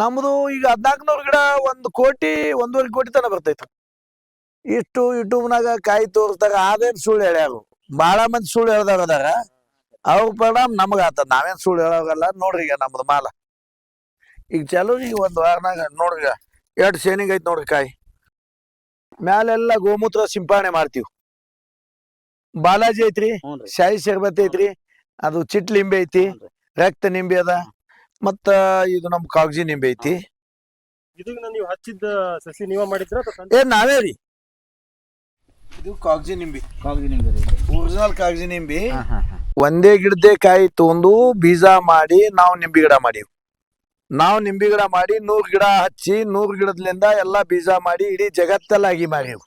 ನಮ್ದು ಈಗ ಹದ್ನಾಲ್ಕುನೂರು ಗಿಡ ಒಂದು ಕೋಟಿ ಒಂದೂವರೆ ಕೋಟಿ ತನಕ ಬರ್ತೈತಿ. ಇಷ್ಟು ಯೂಟ್ಯೂಬ್ನಾಗ ಕಾಯಿ ತೋರಿಸ್ದಾಗ ಅದೇನ್ ಸುಳ್ಳು ಹೇಳ್ಯಾರು. ಬಾಳ ಮಂದಿ ಸುಳ್ಳು ಹೇಳ್ದಾರ ಅದಾರ. ಅವ್ರ ಪರಿಣಾಮ ನಮಗ ಆತ ನಾವೇನ್ ಸುಳ್ಳು ಹೇಳೋಗಲ್ಲ ನೋಡ್ರಿ ಈಗ ನಮ್ದು ಮಾಲ. ಈಗ ಚಲೋ ಈಗ ಒಂದ್ ವಾರನಾಗ ನೋಡ್ರಿ ಎರಡು ಶೇನಿಂಗ್ ಐತಿ ನೋಡ್ರಿ ಕಾಯಿ. ಮ್ಯಾಲೆಲ್ಲ ಗೋಮೂತ್ರ ಸಿಂಪರಣೆ ಮಾಡ್ತೀವಿ. ಬಾಲಾಜಿ ಐತ್ರಿ ಶಾಯಿ ಶರ್ಬತ್ ಐತ್ರಿ ಅದು ಚಿಟ್ ಲಿಂಬೆ ಐತಿ ರಕ್ತ ನಿಂಬೆ ಅದ. ಮತ್ತ ಇದು ನಮ್ ಕಾಗಜಿ ನಿಂಬೆ ಐತಿ ಇದನ್ನ ನೀವು ಹಚ್ಚಿದ್ದ ಸಸಿ ನೀವ ಮಾಡಿದ್ರ ಏ ನಾವೇ ರೀ ಇದು ಕಾಗಜಿ ನಿಂಬಿ ಕಾಗಜಿ ನಿಂಬೆ ರೀ ಇದು. ಒರಿಜಿನಲ್ ಕಾಗಜಿ ನಿಂಬಿ ಹಾ, ಹಾ, ಹಾ. ಒಂದೇ ಗಿಡದೇ ಕಾಯಿ ತೊಗೊಂಡು ಬೀಜ ಮಾಡಿ ನಾವು ನಿಂಬಿ ಗಿಡ ಮಾಡೀವಿ ನಾವು ನಿಂಬಿ ಗಿಡ ಮಾಡಿ ನೂರ್ ಗಿಡ ಹಚ್ಚಿ ನೂರ್ ಗಿಡದಿಂದ ಎಲ್ಲಾ ಬೀಜ ಮಾಡಿ ಇಡೀ ಜಗತ್ತಲ್ಲಾಗಿ ಆಗಿ ಹ್ಮ್.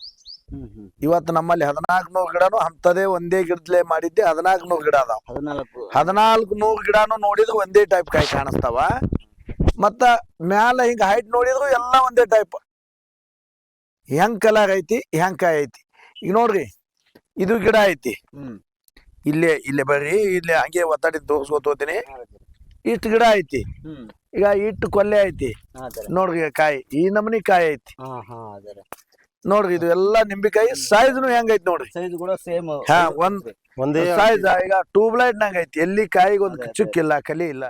ಇವತ್ತು ನಮ್ಮಲ್ಲಿ ಹದಿನಾಲ್ಕು ನೂರು ಗಿಡನು ಅಂತದೇ ಒಂದೇ ಗಿಡದ್ಲೆ ಮಾಡಿದ್ದೆ ಹದಿನಾಲ್ಕು ನೂರು ಗಿಡ ಅದಾವ. ಹದಿನಾಲ್ಕು. ಹದಿನಾಲ್ಕು ನೂರು ಗಿಡನು ನೋಡಿದ್ರು ಒಂದೇ ಟೈಪ್ ಕಾಯಿ ಕಾಣಿಸ್ತಾವ. ಮತ್ತ ಮ್ಯಾಲ ಹಿಂಗ ಹೈಟ್ ನೋಡಿದ್ರು ಎಲ್ಲ ಒಂದೇ ಟೈಪ್ ಹೆಂಗ್ ಕಲರ್ ಐತಿ ಹೆಂಗ್ ಕಾಯಿ ಐತಿ. ಈಗ ನೋಡ್ರಿ ಇದು ಗಿಡ ಐತಿ. ಇಲ್ಲಿ ಇಲ್ಲೇ ಬರ್ರಿ ಇಲ್ಲೇ ಹಂಗೆ ಒತ್ತಾಡಿ ತೋರ್ಸ್ಕೊತ ಹೋಗ್ತೀನಿ ಇಷ್ಟು ಗಿಡ ಐತಿ. ಈಗ ಇಟ್ಟು ಕೊಲ್ಲೆ ಐತಿ. ನೋಡ್ರಿ ಕಾಯಿ ಈ ನಮನಿ ಕಾಯಿ ಐತಿ. ನೋಡ್ರಿ ಇದು ಎಲ್ಲಾ ನಿಂಬಿಕಾಯಿ ಸೈಜ್ನು ಹೆಂಗೈತಿ ನೋಡ್ರಿ. ಸೈಜ್ ಕೂಡ ಸೇಮ್ ಹಾ, ಒಂದ್- ಒಂದೇ ಸೈಜ್ ಈಗ ಟ್ಯೂಬ್ ಲೈಟ್ ನಂಗ ಐತಿ. ಎಲ್ಲಿ ಕಾಯಿಗೆ ಒಂದು. ಚುಕ್ಕಿಲ್ಲ ಕಲಿ ಇಲ್ಲ.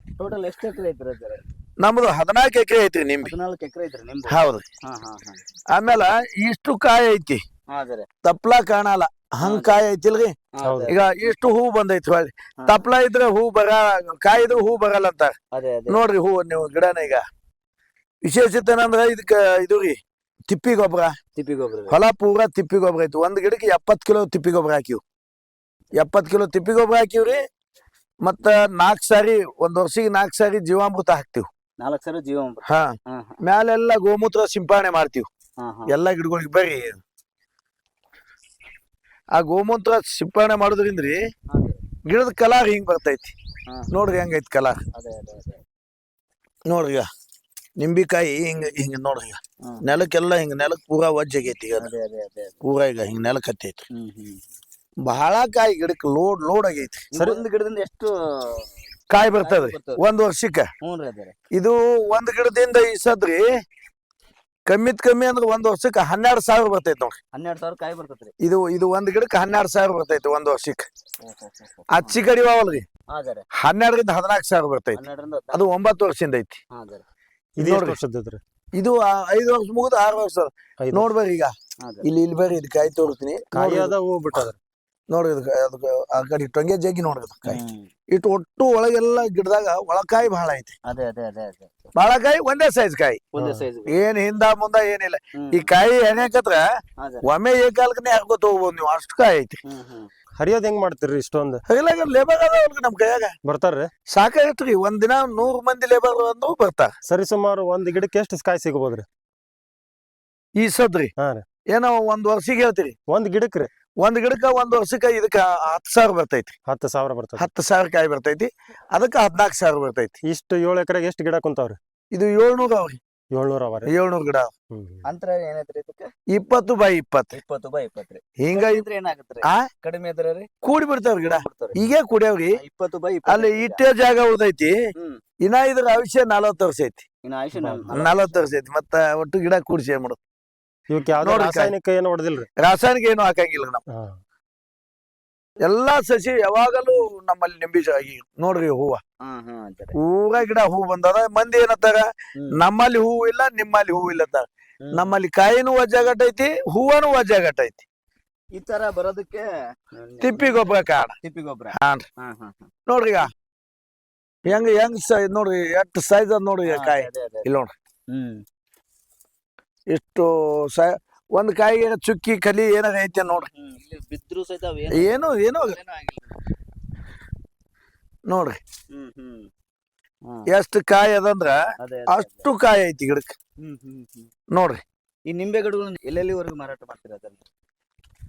ಟೋಟಲ್ ಎಷ್ಟು ಎಕರೆ ಐತ್ರಿ ಅದ್ರ ನಮ್ದು ಹದಿನಾಲ್ಕು ಎಕರೆ ಐತ್ರಿ ನಿಂಬಿ. ಹದಿನಾಲ್ಕು ಎಕರೆ ಐತ್ರಿ ನಿಮ್ದು? ಹೌದು. ಹಾ ಹಾ ಹಾ. ಆಮೇಲೆ ಇಷ್ಟು ಕಾಯಿ ಐತಿ. ತಪ್ಲ ಕಾಣಲ್ಲ. ಹಂಗ್ ಕಾಯಿ ಐತಿಲ್ರಿ ಹೌದು. ಈಗ ಇಷ್ಟು ಹೂ ಬಂದೈತಿ ಹೊಳ್ಳಿ. ತಪ್ಲ ಇದ್ರೆ ಹೂ ಬರ ಕಾಯಿ ಇದ್ರೆ ಹೂ ಬರಲ್ಲ ಅಂತ ಅದೇ ಅದೇ. ನೋಡ್ರಿ ಹೂ ನೀವು ಗಿಡನ ಈಗ. ವಿಶೇಷತೆ ಏನಂದ್ರ ಇದಕ್ಕ ಇದು ರೀ. ತಿಪ್ಪಿ ಗೊಬ್ಬರ? ತಿಪ್ಪಿ ಗೊಬ್ಬರ ಹೊಲ ಪೂರ ತಿಪ್ಪಿ ಗೊಬ್ಬರ ಐತಿ ಒಂದ್ ಗಿಡಕ್ಕೆ ಎಪ್ಪತ್ ಕಿಲೋ ತಿಪ್ಪಿ ಗೊಬ್ಬರ ಹಾಕಿವ್. ಎಪ್ಪತ್ ಕಿಲೋ ತಿಪ್ಪಿ ಗೊಬ್ಬರ ಹಾಕಿವ್ರಿ ಮತ್ತ ನಾಲ್ಕ್ ಸಾರಿ ಒಂದ್ ವರ್ಷಿಗೆ ನಾಲ್ಕ್ ಸಾರಿ ಜೀವಾಮೃತ ಹಾಕ್ತಿವ್. ನಾಲ್ಕ್ ಸಾರಿ ಜೀವಾಮೃತ. ಹಾ. ಮ್ಯಾಲೆಲ್ಲ ಗೋಮೂತ್ರ ಸಿಂಪಡಣೆ ಮಾಡ್ತೀವಿ. ಎಲ್ಲಾ ಗಿಡಗಳಿಗೆ ಬರ್ರಿ. ಆ ಗೋಮೂತ್ರ ಸಿಂಪಡಣೆ ಮಾಡೋದ್ರಿಂದ್ರಿ ಗಿಡದ ಕಲರ್ ಹಿಂಗ್ ಬರ್ತೈತಿ. ನೋಡ್ರಿ ಹೆಂಗೈತಿ ಕಲರ್. ಅದೇ ಅದೇ ಅದೇ. ನೋಡ್ರಿ ನಿಂಬಿಕಾಯಿ ಹಿಂಗ ಹಿಂಗ ನೋಡ್ರಿ ಈಗ. ನೆಲಕ್ಕೆಲ್ಲ ಹಿಂಗ ನೆಲಕ್ ಪೂರಾ ವಜ್ಜಾಗೈತಿ ಈಗ ಅದು. ಅದೇ ಅದೇ ಅದೇ ಅದೇ. ಪೂರಾ ಈಗ ಹಿಂಗ ನೆಲಕ್ ಹತ್ತೈತಿ ಹ್ಮ್ ಹ್ಮ್. ಬಹಳ ಕಾಯಿ ಗಿಡಕ್ಕೆ ಲೋಡ್ ಲೋಡ್ ಆಗೈತಿ. ಸರಿ? ಒಂದು ಗಿಡದಿಂದ ಎಷ್ಟು ಕಾಯಿ ಬರ್ತದ್ರಿ? ಬರ್ತದೆ? ಒಂದ್ ವರ್ಷಕ್ಕ? ಹ್ಞೂ ರೀ ಅದೇ ಇದು ಒಂದ್ ಗಿಡದಿಂದ ಇಸದ್ರಿ ಕಮ್ಮಿ ಕಮ್ಮಿತ್ ಕಮ್ಮಿ ಅಂದ್ರ ಒಂದ್ ವರ್ಷಕ್ಕ ಹನ್ನೆರಡು ಸಾವಿರ ಬರ್ತೈತಿ ನೋಡ್ರಿ. ಹನ್ನೆರಡು ಸಾವಿರ ಕಾಯಿ ಬರ್ತೈತ್ರಿ ಇದು ಇದು ಒಂದ್ ಗಿಡಕ್ಕೆ ಹನ್ನೆರಡು ಸಾವಿರ ಬರ್ತೈತಿ ಒಂದ್ ವರ್ಷಕ್ಕ. ಅಚ್ಚಿ ಕಡಿವಲ್ರಿ ಅದೇ ರೀ. ಹನ್ನೆರಡರಿಂದ ಹದಿನಾಲ್ಕು ಸಾವಿರ ಬರ್ತೈತಿ. ಹನ್ನೆರಡರಿಂದ ಅದು ಒಂಬತ್ತು ವರ್ಷದಿಂದ ಐತಿ. ಹಾ ಅದೇ ರೀ. ಇದು ಎಷ್ಟು. ಇದು ಐದು ವರ್ಷ ಮುಗಿದು ಆರು ವರ್ಷ ನೋಡ್ಬೇಕು ಈಗ. ಇಲ್ಲಿ ಇಲ್ಲಿ ಬೇರೆ ಇದು ಕಾಯಿ ತೋರಿಸ್ತೀನಿ ಕಾಯಿ ಅದ ಹೂ ಬಿಟ್ಟದ ನೋಡ್ರಿ ಅದಕ್ಕೆ ಆ ಕಡೆ ಟೊಂಗೆ ಜಗ್ಗಿ ನೋಡ್ರಿ ಕಾಯಿ. ಇಟ್ಟು ಒಟ್ಟು ಒಳಗೆಲ್ಲ ಗಿಡದಾಗ ಒಳಕಾಯಿ ಬಹಳ ಐತಿ. ಅದೇ ಅದೇ ಅದೇ ಅದೇ. ಬಹಳ ಕಾಯಿ ಒಂದೇ ಸೈಜ್ ಕಾಯಿ. ಒಂದೇ. ಸೈಜ್ ಏನ್ ಹಿಂದ ಮುಂದ ಏನಿಲ್ಲ. ಈ ಕಾಯಿ ಎಣ್ಯಾಕತ್ರ ಒಮ್ಮೆ ಏಕಾಲಕ್ಕನೆ ಹಾಕೋತ ಹೋಗ್ಬೋದು ನೀವು ಅಷ್ಟು ಕಾಯಿ ಐತಿ. ಹ್ಮ್ ಹ್ಮ್. ಹರಿಯೋದ್ ಹೆಂಗ್ ಮಾಡ್ತೀರಿ ಇಷ್ಟೊಂದು? ಇಲ್ಲ ಲೇಬರ್ ಅದಾವಲ್ರಿ ನಮ್ ಕೈಯಾಗ. ಬರ್ತಾರ್ರಿ. ಸಾಕಾಗತ್ರಿ ಒಂದ್ ದಿನ ನೂರ್ ಮಂದಿ ಲೇಬರ್ ಅಂದ್ರು ಬರ್ತಾರ. ಸರಿ ಸುಮಾರು ಒಂದ್ ಗಿಡಕ್ಕೆ ಎಷ್ಟು ಕಾಯಿ ಸಿಗಬಹುದ್ರಿ ಈ ಸದ್ರಿ? ಹಾ ರೀ. ಏನೋ ಒಂದ್ ವರ್ಷಿಗೆ ಹೇಳ್ತೀರಿ. ಒಂದ್ ಗಿಡಕ್ರಿ ಒಂದ್ ಗಿಡಕ್ಕ ಒಂದ್ ವರ್ಷಕ್ಕ ಇದಕ್ಕ ಹತ್ತು ಸಾವಿರ ಬರ್ತೈತಿ. ಹತ್ತು ಸಾವಿರ ಬರ್ತದೆ. ಹತ್ತು ಸಾವಿರ ಕಾಯಿ ಬರ್ತೈತಿ. ಅದಕ್ಕ ಹದ್ನಾಲ್ಕು ಸಾವಿರ ಬರ್ತೈತಿ. ಇಷ್ಟು ಏಳು ಎಕರೆಗೆ ಎಷ್ಟು ಗಿಡ ಕುಂತಾವ್ರಿ? ಇದು ಏಳ್ನೂರ ಅವ್ರಿ ಏಳ್ನೂರ ಅವ ರೀ? ಏಳ್ನೂರ್ ಗಿಡ. ಅವ. ಅಂತರ ಏನೈತ್ರಿ ಇದಕ್ಕೆ? ಇಪ್ಪತ್ತು ಬೈ ಇಪ್ಪತ್ತು. ಇಪ್ಪತ್ತು ಬೈ ಇಪ್ಪತ್ತ್ರಿ ಹಿಂಗ ಇದ್ರೆ ಏನಾಗತ್ರಿ? ಆ? ಕಡಿಮೆ ಇದ್ರೆ ರೀ? ಕೂಡಿ ಬಿಡ್ತಾವ್ರಿ ಗಿಡ. ಈಗೇ ಕುಡಿಯವ್ರಿ. ಇಪ್ಪತ್ತು ಬೈ ಅಲ್ಲಿ ಇಟ್ಟೆ ಜಾಗ ಉಳ್ದೈತಿ. ಹ್ಮ್. ಇನ್ನ ಇದ್ರ ಅವಶ್ಯ ನಲವತ್ತು ವರ್ಷ ಐತಿ. ಇನ್ನ ಆಯುಷ್ಯ ನಲವತ್ತು ವರ್ಷ ಐತಿ. ಮತ್ತ ಒಟ್ಟು ಗಿಡ ಕೂಡಿಸಿ ಏನ್ ಮಾಡೋದು? ಇವಕ್ಕೆ ಯಾವ ನೋಡ್ರಿ ರಾಸಾಯನಿಕ ಏನು ಹೊಡೆದಿಲ್ರಿ? ರಾಸಾಯನಿಕ ಏನು ಹಾಕಂಗಿಲ್ಲ ನಾವು. ಹಾ. ಎಲ್ಲಾ ಸಸಿ ಯಾವಾಗಲೂ ನಮ್ಮಲ್ಲಿ ನಿಂಬಿ ಆಗಿ ನೋಡ್ರಿ ಹೂವ. ಹೂವ ಗಿಡ ಹೂ ಬಂದದ ಮಂದಿ ಏನತ್ತಾರ ನಮ್ಮಲ್ಲಿ ಹೂ ಇಲ್ಲ ನಿಮ್ಮಲ್ಲಿ ಹೂ ಇಲ್ಲ ಅಂತಾರ. ನಮ್ಮಲ್ಲಿ ಕಾಯಿನೂ ವಜ್ಜಾಗಟ್ಟೈತಿ ಹೂವನು ವಜ್ಜಾಗಟ್ಟೈತಿ ಈ ತರ ಬರೋದಕ್ಕೆ ತಿಪ್ಪಿ ಗೊಬ್ಬರ ಕಾಡ ತಿಪ್ಪಿ ಗೊಬ್ಬರ. ಹಾನ್ರಿ ಹಾ ಹಾ ಹಾ. ನೋಡ್ರಿ ಈಗ. ಹೆಂಗ್ ಹೆಂಗ್ ಸೈಜ್ ನೋಡ್ರಿ ಎಷ್ಟು ಸೈಜ್ ಅದ ನೋಡ್ರಿ ಕಾಯಿ. ಇಲ್ಲಿ ನೋಡ್ರಿ. ಹ್ಮ್. ಇಷ್ಟು ಸ ಒಂದ್ ಕಾಯಿಗೆ ಏನೋ ಚುಕ್ಕಿ ಕಲಿ ಏನಾರ ಐತೆ ನೋಡ್ರಿ. ಬಿದ್ರು ಸಹಿತ ಏನು ಏನೋ ನೋಡ್ರಿ. ಎಷ್ಟು ಕಾಯಿ ಅದಂದ್ರ ಅದೇ, ಅದೇ, ಅದೇ. ಅಷ್ಟು ಕಾಯಿ ಐತಿ ಗಿಡಕ್ಕೆ. ನೋಡ್ರಿ. ಈ ನಿಂಬೆ ಗಿಡಗಳನ್ನ ಎಲ್ಲೆಲ್ಲಿವರೆಗೂ ಮಾರಾಟ ಮಾಡ್ತೀರ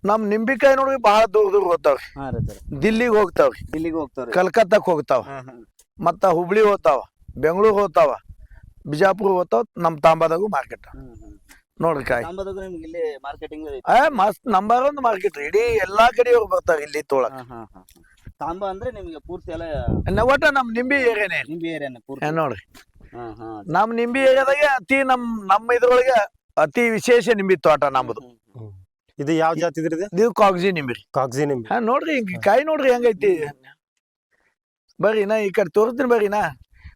ನಮ್ ನಿಂಬಿಕಾಯಿ ನೋಡ್ರಿ ಬಹಳ ದೂರ ದೂರ ಹೋಗ್ತಾವ್ರಿ. ದಿಲ್ಲಿಗೆ ಹೋಗ್ತಾವ್ರಿ. ಇಲ್ಲಿಗೆ ಹೋಗ್ತಾವ್ರಿ. ಕಲ್ಕತ್ತಾಕ್ ಹೋಗ್ತಾವ. ಮತ್ತ ಹುಬ್ಳಿ ಹೋಗ್ತಾವ. ಬೆಂಗಳೂರು ಹೋಗ್ತಾವ. ಬಿಜಾಪುರ ಹೋಗ್ತಾವ ನಮ್ ತಾಂಬಾದಾಗು ಮಾರ್ಕೆಟ್ ನೋಡ್ರಿ ಕಾಯಿ. ತಾಂಬದಾಗ ನಿಮ್ಗೆ ಇಲ್ಲಿ ಮಾರ್ಕೆಟಿಂಗ್ ಆ ಮಸ್ತ್ ನಂಬರ್ ಒಂದು ಮಾರ್ಕೆಟ್ ಇಡೀ ಎಲ್ಲಾ ಕಡೆಯವ್ರು ಬರ್ತಾರೆ ಇಲ್ಲಿ ತೋಳಕ್. ತಾಂಬ ಅಂದ್ರೆ ನಿಮ್ಗೆ ಪೂರ್ತಿ ಎಲ್ಲ ಒಟ್ಟ ನಮ್ ನಿಂಬಿ ಏರಿಯಾನೇ ನಿಂಬೆ ಏರಿಯಾನ ಪೂರ್ತಿ. ನೋಡ್ರಿ. ಹಾ ಹಾ. ನಮ್ ನಿಂಬಿ ಏರಿಯಾದಾಗೆ ಅತಿ ನಮ್ ನಮ್ಮ ಇದ್ರೊಳಗೆ ಅತಿ ವಿಶೇಷ ನಿಂಬಿ ತೋಟ ನಮ್ಮದು ಇದು ಯಾವ ಜಾತಿ ಇದ್ರಿ ಇದು ಕಾಗ್ಜಿ ನಿಂಬಿ ಕಾಗ್ಜಿ ನಿಂಬೆ. ಹಾ ನೋಡ್ರಿ ಹಿಂಗ್ ಕಾಯಿ ನೋಡ್ರಿ ಹೆಂಗೈತಿ. ಬರ್ರಿ ನಾ ಈ ಕಡೆ ತೋರಿಸ್ತೀನಿ ಬರ್ರಿ ನಾ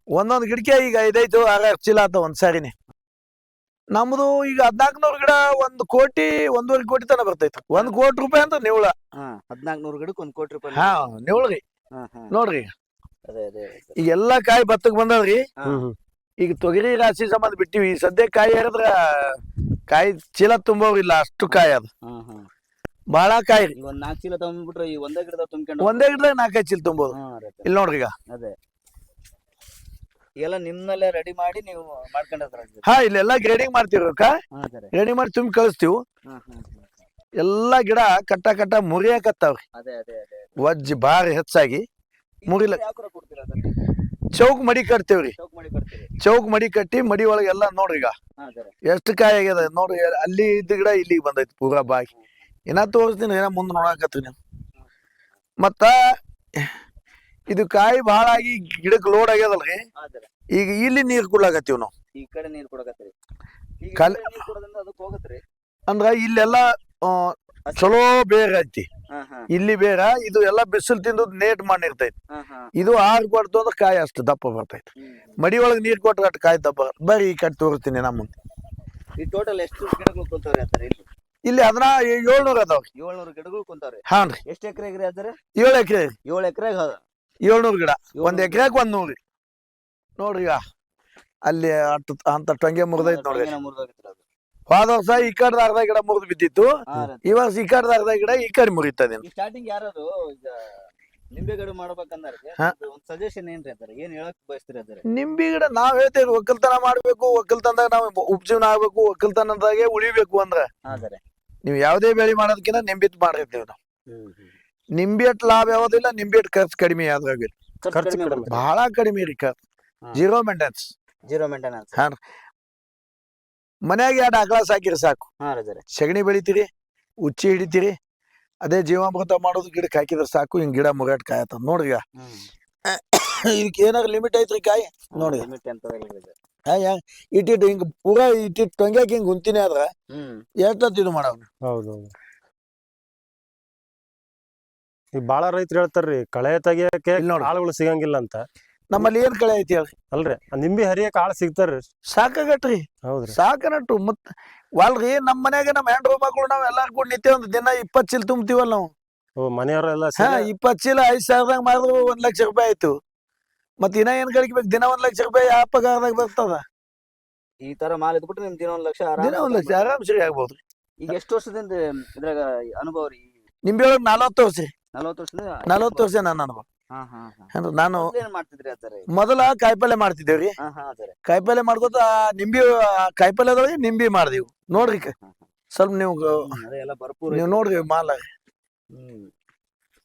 ಒಂದೊಂದ್ ಗಿಡಕ್ಕೆ ಈಗ ಐದೈದು ಆರು ಚೀಲ ಆತ ಒಂದ್ ಸಾರಿನಿ. ನಮ್ದು ಈಗ ಹದ್ನಾಲ್ಕನೂರು ಗಿಡ ಒಂದ್ ಕೋಟಿ ಒಂದೂವರೆ ಕೋಟಿ ತನ ಬರ್ತೈತಿ. ಒಂದ್ ಕೋಟಿ ರೂಪಾಯಿ ಅಂತ ನಿವ್ಳ. ಹಾ ಹದ್ನಾಲ್ಕು ನೂರು ಗಿಡಕ್ಕೆ ಒಂದ್ ಕೋಟಿ ರೂಪಾಯಿ ಹಾ ನಿವ್ಳ್ರಿ. ಹಾ ಹಾ. ನೋಡ್ರಿ. ಅದೇ ಅದೇ. ಈಗ ಎಲ್ಲಾ ಕಾಯಿ ಭತ್ತಕ್ ಬಂದಳ್ರಿ ಈಗ ತೊಗರಿ ರಾಶಿ ಸಂಬಂಧ ಬಿಟ್ಟಿವಿ. ಸದ್ಯ ಕಾಯಿ ಹೇಳಿದ್ರ ಕಾಯಿ ಚೀಲ ತುಂಬೋರಿಲ್ಲ ಅಷ್ಟು ಕಾಯಿ ಅದು. ಹಾ ಹಾ. ಬಹಳ ಕಾಯಿ ರೀ. ಈಗ ಒಂದ್ ನಾಲ್ಕು ಚೀಲ ತಗೊಂಡ್ಬಿಟ್ರೆ ಈ ಒಂದೇ ಗಿಡದ ತುಂಬ ಒಂದೇ ಗಿಡದಾಗ ನಾಲ್ಕೈದು ಚೀಲ ತುಂಬೋದು. ಹಾ. ಇಲ್ಲಿ ನೋಡ್ರಿ ಈಗ. ಅದೇ. ಎಲ್ಲ ನಿಮ್ಮಲ್ಲೇ ರೆಡಿ ಮಾಡಿ ನೀವು ಮಾಡ್ಕೊಂಡ್ರೆ ಹಾ ಇಲ್ಲೆಲ್ಲಾ ಗ್ರೇಡಿಂಗ್ ಮಾಡ್ತೀವಿ ಸರಿ. ರೆಡಿ ಮಾಡಿ ತುಂಬಿ ಕಳಿಸ್ತೀವಿ. ಎಲ್ಲಾ ಗಿಡ ಕಟ್ಟ ಕಟ್ಟ ಮುರಿಯಾಕತ್ತಾವ್ರಿ ವಜ್ಜಿ ಭಾರಿ ಹೆಚ್ಚಾಗಿ. ಮುರಿಲ ಚೌಕ್ ಮಡಿ ಕಟ್ತೇವ್ರಿ. ಚೌಕ್ ಮಾಡಿ ಕಟ್ಟಿ ಮಡಿ ಒಳಗೆ ಎಲ್ಲ ನೋಡ್ರಿ ಈಗ. ಎಷ್ಟು ಕಾಯಿ ಆಗ್ಯದ ನೋಡ್ರಿ ಅಲ್ಲಿ ಇದ್ದ ಗಿಡ ಇಲ್ಲಿಗೆ ಬಂದೈತಿ ಪೂರಾ ಬಾಗಿ ಏನ ತೋರಿಸ್ತೀನಿ ಏನ ಮುಂದೆ ನೋಡಾಕತ್ತೀನಿ. ನೀವು ಮತ್ತ ಇದು ಕಾಯಿ ಬಹಳ ಆಗಿ ಗಿಡಕ್ಕೆ ಲೋಡ್ ಆಗ್ಯದಲ್ರಿ? ಈಗ ಇಲ್ಲಿ ನೀರ್ ಕುಡ್ಲಾಕತ್ತೀವಿ ನಾವು. ಈ ಕಡೆ ನೀರ್ ಕೊಡಕತ್ತೀರಿ ಕಲ್- ಅದಕ್ಕೆ ಹೋಗತ್ರಿ. ಅಂದ್ರ ಇಲ್ಲೆಲ್ಲ ಆ, ಚಲೋ ಬೇಗ ಐತಿ. ಹಾ ಹಾ. ಇಲ್ಲಿ ಬೇರೆ ಇದು ಎಲ್ಲ ಬಿಸಿಲು ತಿಂದು ನೇಟ್ ಮಾಡಿರ್ತೈತಿ. ಹಾ ಹಾ. ಇದು ಆರು ಕೊಡ್ತು ಅಂದ್ರೆ ಕಾಯಿ ಅಷ್ಟು ದಪ್ಪ ಬರ್ತೈತಿ. ಹ್ಮ್. ಮಡಿ ಒಳಗೆ ನೀರ್ ಕೊಟ್ರೆ ಅಷ್ಟು ಕಾಯಿ ದಪ್ಪ ಬರ್ತೈತಿ. ಬರ್ರಿ ಈ ಕಡೆ ತೋರಿಸ್ತೀನಿ ನಮ್ಮ ಮುಂದೆ. ಈ ಟೋಟಲ್ ಎಷ್ಟು ಗಿಡಗಳು ಕುಂತವ್ರಿ ಇಲ್ಲಿ? ಇಲ್ಲಿ ಅದನ್ನ ಏಳ್ನೂರ ಅದಾವ್ರಿ. ಏಳ್ನೂರು ಗಿಡಗಳು ಕುಂತವ್ರಿ. ಹಾನ್ರಿ. ಎಷ್ಟು ಎಕರೆ ಅದ್ರ? ಏಳು ಎಕರೆ ಏಳು ಎಕರೆಗೆ ಏಳ್ನೂರು ಗಿಡ. ಒಂದ್ ಎಕರೆಗೆ ಒಂದ್ ನೂರು. ನೋಡ್ರಿ ಈಗ. ಅಲ್ಲಿ ಅಂತ ಟೊಂಗೆ ಮುರಿದೈತಿ ನೋಡ್ರಿ. ಹೋದ ವರ್ಷ ಈ ಕಡೆ ಅರ್ಧ ಗಿಡ ಮುರಿದು ಬಿದ್ದಿತ್ತು. ಈ ವರ್ಷ ಈ ಕಡೆ ಅರ್ಧ ಗಿಡ ಈ ಕಡೆ ಮುರಿತದೆ ಸ್ಟಾರ್ಟಿಂಗ್ ಈಗ ನಿಂಬೆ ಗಿಡ ಮಾಡ್ಬೇಕಂದ್ರೆ. ಒಂದ್ ಸಜೆಷನ್ ಏನ್ರಿ ಅದರ ಏನ್ ಹೇಳಕ್ ಬಯಸ್ತೀರಿ ಅಂತಾರೆ ನಿಂಬಿ ಗಿಡ ನಾವ್ ಹೇಳ್ತೇವೆ ಒಕ್ಕಲ್ತನ ಮಾಡ್ಬೇಕು ಒಕ್ಕಲ್ತನದಾಗ ನಾವ್ ಉಪಜೀವನ ಆಗ್ಬೇಕು ಒಕ್ಕಲ್ತನದಾಗೆ ಉಳಿಬೇಕು ಅಂದ್ರ. ನೀವು ಯಾವ್ದೇ ಬೆಳಿ ಮಾಡೋದಕ್ಕಿಂತ ನಿಂಬಿತ್ ಮಾಡಿರ್ತೇವೆ ನಾವು. ನಿಂಬೆ ಅಟ್ ಲಾಭ ಯಾವ್ದಿಲ್ಲ ನಿಂಬಿಯಟ್ ಅಟ್ ಖರ್ಚು ಕಡಿಮೆ ಅದ್ರಾಗ ಖರ್ಚು ಕಡಿಮೆ. ಬಹಳ ಕಡಿಮೆ ರೀ ಖರ್ಚು. ಹಾ. ಜೀರೋ ಮೇಂಟೆನ್ಸ್ ಜೀರೋ ಮೇಂಟೆನೆನ್ಸ್ ಹಾ ಮನ್ಯಾಗ ಎರಡು ಆಕಳ ಸಾಕಿರಿ ಸಾಕು. ಸಗಣಿ ಬೆಳಿತೀರಿ ಉಚ್ಚಿ ಹಿಡಿತೀರಿ ಅದೇ ಜೀವಾಮೃತ ಮಾಡೋದು ಗಿಡಕ್ಕೆ ಹಾಕಿದ್ರೆ ಸಾಕು ಹಿಂಗ್ ಗಿಡ ಮುಗಾಟ್ ಕಾಯತ್ತ ನೋಡ್ರಿ ಇದಕ್ಕೆ ಏನಾರ ಲಿಮಿಟ್ ಐತ್ರಿ ಕಾಯಿ? ನೋಡಿ. ಇಟ್ಟಿಟ್ಟು ಹಿಂಗ ಪೂರಾ ಇಟ್ಟಿಟ್ಟು ಟೊಂಗ್ಯಾಕ ಹಿಂಗ್ ಗುಂತಿನಿ ಆದ್ರ ಎಷ್ಟೊತ್ತು ಇದು ಮಾಡವ್ ಈ ಬಾಳ ರೈತರು ಹೇಳ್ತಾರ್ರಿ ಕಳೆ ತೆಗಿಯಕ್ಕೆ ಇಲ್ಲಿ ನೋಡ್ರಿ. ಆಳುಗಳು ಸಿಗಂಗಿಲ್ಲ ಅಂತ. ನಮ್ಮಲ್ಲಿ ಏನ್ ಕಳೆ ಐತಿ ಹೇಳ್ರಿ? ಅಲ್ರಿ ನಿಂಬಿ ನಿಂಬೆ ಕಾಳು ಆಳ್ ಸಿಗ್ತಾರ್ರಿ. ಸಾಕಾಗಟ್ರಿ ಹೌದ್ರಿ. ಸಾಕನಟ್ಟು ಮತ್ ವಾಲ್ರಿ ನಮ್ ಮನ್ಯಾಗ ನಮ್ ಹೆಂಡ್ರು ಮಕ್ಳು ನಾವ್ ಎಲ್ಲಾರು ಕೂಡ ನಿತ್ಯ ಒಂದ್ ದಿನ ಇಪ್ಪತ್ ಚೀಲ ತುಂಬ್ತೀವಲ್ಲ ನಾವು. ಓ ಮನೆಯವರೆಲ್ಲ ಹಾ ಇಪ್ಪತ್ ಚೀಲ ಐದ್ ಸಾವಿರದಾಗ ಮಾಡಿದ್ರು ಒಂದ್ ಲಕ್ಷ ರೂಪಾಯಿ ಆಯ್ತು. ಮತ್ ಇನ್ನ ಏನ್ ಗಳಿಕೆ ದಿನ ಒಂದ್ ಲಕ್ಷ ರೂಪಾಯಿ ಯಾವ ಪಗಾರದಾಗ ಬರ್ತದ. ಈ ತರ ಮಾಲ್ ಇದ್ಬಿಟ್ಟು ನಿಮ್ ದಿನ ಒಂದ್ ಲಕ್ಷ ದಿನ ಒಂದ್ ಲಕ್ಷ ಆರಾಮ್ ಸರಿ ಆಗ್ಬೋದು. ಈಗ ಎಷ್ಟು ವರ್ಷದಿಂದ ಇದ್ರಾಗ ಅನುಭವ ರೀ? ನಿಂಬೆ ಒಳಗ್ ನಲವತ್ತು ವರ್ಷ ರೀ. ನಲವತ್ತು ವರ್ಷ ನಾನು. ಅನುಭವ ಹಾ ಹಾ ಹಾ. ಅಂದ್ರೆ ನಾನು ಮೊದ್ಲು ಏನ್ ಮಾಡ್ತಿದ್ರಿ ಅಂತಾರೆ ಮೊದಲ ಕಾಯಿಪಲ್ಲೆ ಮಾಡ್ತಿದ್ದೇವ್ರಿ ಹಾ ಕಾಯಿಪಲ್ಲೆ ಮಾಡ್ಕೋತ ನಿಂಬಿ ಕಾಯಿಪಲ್ಲೆದೊಳಗೆ ನಿಂಬಿ ಮಾಡ್ದೀವಿ ನೋಡ್ರಿ ಕ- ಸ್ವಲ್ಪ ನೀವು ಅದೇ ಎಲ್ಲ ಭರ್ಪೂರ್ ನೀವು ಐತಿ. ನೋಡ್ರಿ ಮಾಲ. ಹ್ಮ್.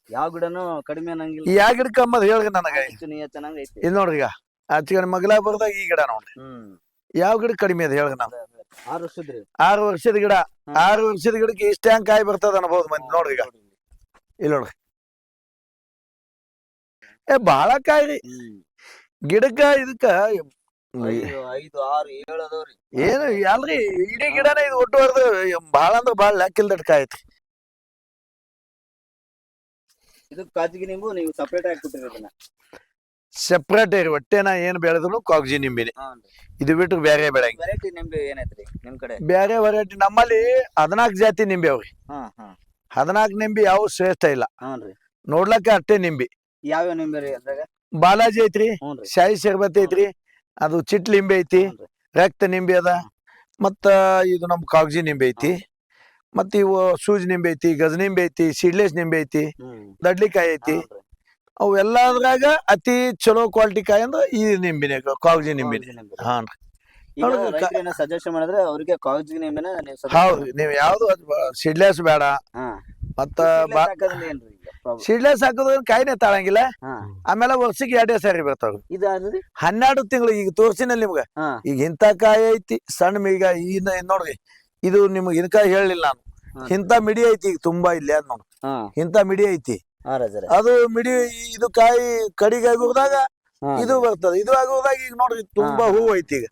ಯಾವ ಗಿಡನು ಕಡಿಮೆ ಅನ್ನಂಗಿಲ್ಲ. ಯಾ ಗಿಡಕ್ಕೆ ಕಮ್ಮಿ ಹೇಳ್ರಿ ನನಗ. ಹೆಚ್ಚು ನೀಯ ಚೆನ್ನಾಗ್ ಐತಿ. ಇದು ನೋಡ್ರಿ ಈಗ. ಆಚೆ ಮಗಲ ಬರ್ದಾಗ ಈ ಗಿಡ ನೋಡ್ರಿ. ಹ್ಮ್. ಯಾವ ಗಿಡ ಕಡಿಮೆ ಅದ ಹೇಳ್ರಿ ನಾವು. ಆರು ವರ್ಷದ್ರಿ. ಆರು ವರ್ಷದ ಗಿಡ. ಆರು ವರ್ಷದ ಗಿಡಕ್ಕೆ ಇಷ್ಟ ಹೆಂಗ್ ಕಾಯಿ ಬರ್ತದ ಅನ್ಬೋದು ಮಂದಿ ನೋಡ್ರಿ ಈಗ. ಇಲ್ಲಿ ನೋಡ್ರಿ. ಏ ಬಾಳ ಕಾಯಿ ರೀ ಗಿಡಕ್ಕ ಇದಕ್ಕ ಐದು ಆರು ಏಳು ಅದಾವ್ರಿ. ಏನು ಅಲ್ರಿ ಇಡೀ ಗಿಡನೇ ಇದು ಒಟ್ಟು ಹೊಡೆದು ಬಾಳ ಅಂದ್ರ ಬಾಳ ಲೆಕ್ಕಿಲ್ದಟ್ ಕಾಯ್ತಿ ಇದು ಕಾಜಿಗೆ ನಿಂಬು ನೀವು ಸಪ್ರೇಟ್ ಆಗಿ ಕೊಟ್ಟಿರಿ ಅದನ್ನ. ಸೆಪ್ರೇಟ್ ರೀ ಹೊಟ್ಟೆನ ಏನ್ ಬೆಳೆದ್ರು ಕಾಗ್ಜಿ ನಿಂಬಿನಿ. ಇದು ಬಿಟ್ಟು ಬೇರೆ ಬೆಳೆ. ವೆರೈಟಿ ನಿಂಬೆ ಏನೈತ್ರಿ ನಿಮ್ ಕಡೆ? ಬೇರೆ ವೆರೈಟಿ ನಮ್ಮಲ್ಲಿ ಹದಿನಾಲ್ಕು ಜಾತಿ ನಿಂಬೆ ಅವ್ರಿ ಹಾ ಹಾ. ಹದಿನಾಲ್ಕು ನಿಂಬಿ ಯಾವ ಶ್ರೇಷ್ಠ ಇಲ್ಲ. ಹ್ಞೂನ್ರಿ. ನೋಡ್ಲಕ್ಕ ಅಷ್ಟೇ ನಿಂಬಿ. ಯಾವ್ಯಾವ ನಿಂಬೆ ರೀ ಅದ್ರಾಗ? ಬಾಲಾಜಿ ಐತ್ರಿ ಹ್ಞೂನ್ರಿ. ಶಾಯಿ ಶರ್ಬತ್ ಐತ್ರಿ ಅದು ಚಿಟ್ ಲಿಂಬೆ ಐತಿ ಹ್ಞೂನ್ರಿ. ರಕ್ತ ನಿಂಬೆ ಅದ ಮತ್ತ ಇದು ನಮ್ ಕಾಗಜಿ ನಿಂಬೆ ಐತಿ ಮತ್ತ ಇವು ಸೂಜಿ ನಿಂಬೆ ಐತಿ ಗಜ ನಿಂಬೆ ಐತಿ ಸಿಡ್ಲೆಸ್ ನಿಂಬೆ ಐತಿ ಹ್ಮ್ ದಡ್ಲಿಕಾಯಿ ಐತಿ ಅವೆಲ್ಲದ್ರಾಗ ಅವು ಅತಿ ಚಲೋ ಕ್ವಾಲಿಟಿ ಕಾಯಿ ಅಂದ್ರೆ ಈ ನಿಂಬಿನ ಕಾಗಜಿ ನಿಂಬಿನೇ. ನಿಂಬೆ. ಹಾಂ ಸಜೆಷನ್ ಮಾಡಿದ್ರೆ ಅವ್ರಿಗೆ ಕಾಲೇಜ್ ನೇಮ್ ಹೌದು ನೀವು ಯಾವ್ದು ಸಿಡ್ಲೆಸ್ ಬೇಡ. ಮತ್ತ ಸೀಡ್ಲೆಸ್ ಹಾಕೋದ್ರ ಕಾಯಿನೇ ತಾಳಂಗಿಲ್ಲ. ಆಮೇಲೆ ವರ್ಷಕ್ಕೆ ಎರಡೇ ಸಾರಿ ಬರ್ತಾವ. ಹನ್ನೆರಡು ತಿಂಗಳು ಈಗ ತೋರ್ಸಿನಲ್ಲಿ ನಿಮ್ಗ. ಈಗ ಇಂತ ಕಾಯಿ ಐತಿ ಸಣ್ಣ ಈಗ ಇನ್ನ ನೋಡ್ರಿ ಇದು ನಿಮ್ಗೆ ಇನ್ಕ ಹೇಳಿಲ್ಲ ನಾನು. ಇಂತ ಮಿಡಿ ಐತಿ ಈಗ ತುಂಬಾ ಇಲ್ಲ ಅದ್ ಇಂತ ಮಿಡಿ ಐತಿ. ಅದು ಮಿಡಿ ಇದು ಕಾಯಿ ಕಡಿಗೆ ಹೋದಾಗ ಇದು ಬರ್ತದೆ. ಇದು ಆಗುವಾಗ ಈಗ ನೋಡ್ರಿ ತುಂಬಾ ಹೂ. ಹೂವು ಐತಿ ಈಗ.